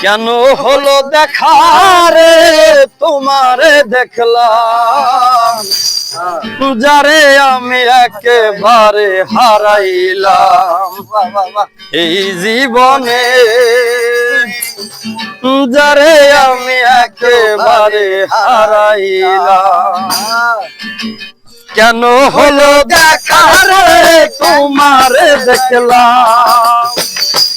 কেন হলো দেখা রে? তোমারে দেখলাম। যারে আমি একেবারে হারাইলাম। এই জীবনে যারে আমি একেবারে হারাইলাম। কেন হলো দেখা রে? তোমারে দেখলাম।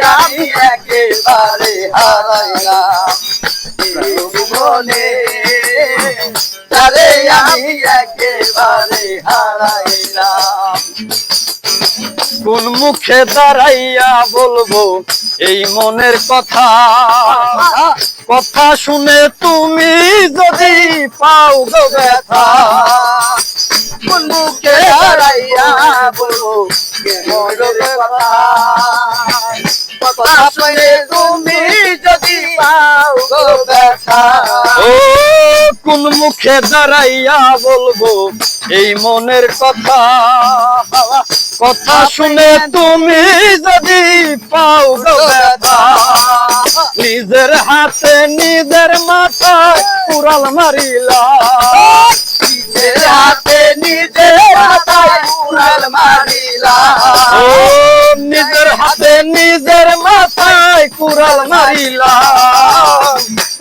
আমি একেবারে হারাইলাম। জীবনে যারে আমি একেবারে হারাইলাম। কোন মুখে দাঁড়াইয়া বলব, এই মনের কথা? কথা শুনে তুমি যদি পাও গো ব্যথা, মুখে দাঁড়াইয়া বলব কথা শুনে তুমি যদি পাও গো ব্যথা কোন মুখে দাঁড়াইয়া বলব এই মনের কথা? কথা শুনে তুমি যদি পাও গো ব্যথা নিজের হাতে নিজের মাথায় কুড়াল মারিলা। নিজের হাতে নিজের মাথায় কুড়াল মারিলা। ও নিজের হাতে নিজের মাথায় কুড়াল মারিলা।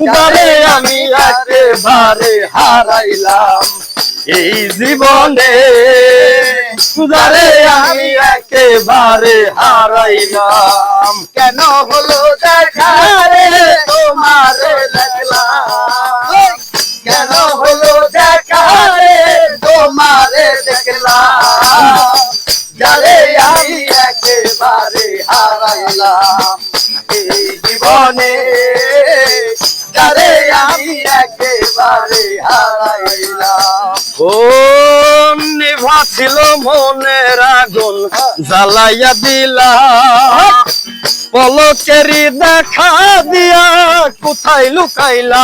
যারে আমি একেবারে হারাইলাম। এই জীবনে যারে আমি একেবারে হারাইলাম। কেন হলো দেখা রে তোমারে দেখলাম। কেন হলো দেখা রে তোমারে দেখলাম। যারে আমি একেবারে হারাইলাম। এই জীবনে যারে আমি একেবারে হারাইলাম। ও নিভাছিল মনের আগুন জ্বালাইয়া দিলা পলকেরি দেখা দিয়া কোথায় লুকাইলা?